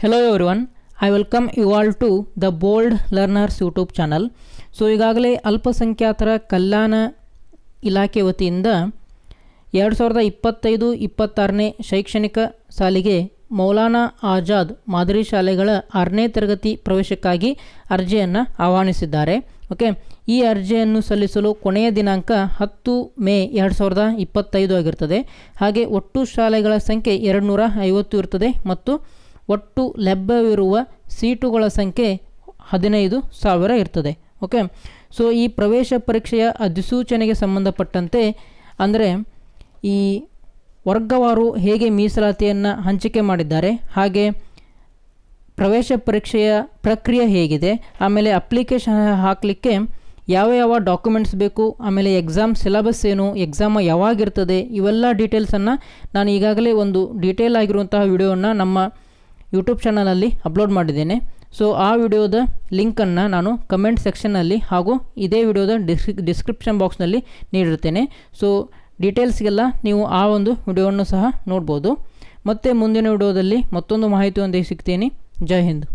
Hello everyone I welcome you all to the bold learners YouTube channel so ಈಗಾಗಲೇ ಅಲ್ಪಸಂಖ್ಯಾತರ ಕಲ್ಯಾಣ ಇಲಾಖೆ ವತಿಯಿಂದ ಎರಡು ಸಾವಿರದ ಇಪ್ಪತ್ತೈದು ಇಪ್ಪತ್ತಾರನೇ ಶೈಕ್ಷಣಿಕ ಸಾಲಿಗೆ ಮೌಲಾನಾ ಆಜಾದ್ ಮಾದರಿ ಶಾಲೆಗಳ ಆರನೇ ತರಗತಿ ಪ್ರವೇಶಕ್ಕಾಗಿ ಅರ್ಜಿಯನ್ನು ಆಹ್ವಾನಿಸಿದ್ದಾರೆ. ಓಕೆ ಈ ಅರ್ಜಿಯನ್ನು ಸಲ್ಲಿಸಲು ಕೊನೆಯ ದಿನಾಂಕ ಹತ್ತು ಮೇ ಎರಡು ಸಾವಿರದ ಇಪ್ಪತ್ತೈದು ಆಗಿರ್ತದೆ. ಹಾಗೆ ಒಟ್ಟು ಶಾಲೆಗಳ ಸಂಖ್ಯೆ ಎರಡು ನೂರ ಐವತ್ತು ಇರ್ತದೆ ಮತ್ತು ಒಟ್ಟು ಲಭ್ಯವಿರುವ ಸೀಟುಗಳ ಸಂಖ್ಯೆ ಹದಿನೈದು ಸಾವಿರ ಇರ್ತದೆ. ಓಕೆ ಸೊ ಈ ಪ್ರವೇಶ ಪರೀಕ್ಷೆಯ ಅಧಿಸೂಚನೆಗೆ ಸಂಬಂಧಪಟ್ಟಂತೆ ಅಂದರೆ ಈ ವರ್ಗವಾರು ಹೇಗೆ ಮೀಸಲಾತಿಯನ್ನು ಹಂಚಿಕೆ ಮಾಡಿದ್ದಾರೆ, ಹಾಗೆ ಪ್ರವೇಶ ಪರೀಕ್ಷೆಯ ಪ್ರಕ್ರಿಯೆ ಹೇಗಿದೆ, ಆಮೇಲೆ ಅಪ್ಲಿಕೇಶನ್ ಹಾಕಲಿಕ್ಕೆ ಯಾವ ಯಾವ ಡಾಕ್ಯುಮೆಂಟ್ಸ್ ಬೇಕು, ಆಮೇಲೆ ಎಕ್ಸಾಮ್ ಸಿಲೆಬಸ್ ಏನು ಎಕ್ಸಾಮ್ ಯಾವಾಗಿರ್ತದೆ, ಇವೆಲ್ಲ ಡೀಟೇಲ್ಸನ್ನು ನಾನು ಈಗಾಗಲೇ ಒಂದು ಡೀಟೇಲ್ ಆಗಿರುವಂತಹ ವಿಡಿಯೋವನ್ನು ನಮ್ಮ ಯೂಟ್ಯೂಬ್ ಚಾನಲಲ್ಲಿ ಅಪ್ಲೋಡ್ ಮಾಡಿದ್ದೇನೆ. ಸೊ ಆ ವಿಡಿಯೋದ ಲಿಂಕನ್ನು ನಾನು ಕಮೆಂಟ್ ಸೆಕ್ಷನ್ನಲ್ಲಿ ಹಾಗೂ ಇದೇ ವಿಡಿಯೋದ ಡಿಸ್ಕ್ರಿ ಡಿಸ್ಕ್ರಿಪ್ಷನ್ ಬಾಕ್ಸ್ನಲ್ಲಿ ನೀಡಿರ್ತೇನೆ ಸೊ ಡೀಟೇಲ್ಸ್ಗೆಲ್ಲ ನೀವು ಆ ಒಂದು ವಿಡಿಯೋವನ್ನು ಸಹ ನೋಡ್ಬೋದು. ಮತ್ತು ಮುಂದಿನ ವಿಡಿಯೋದಲ್ಲಿ ಮತ್ತೊಂದು ಮಾಹಿತಿಯೊಂದಿಗೆ ಸಿಗ್ತೀನಿ. ಜೈ ಹಿಂದ್.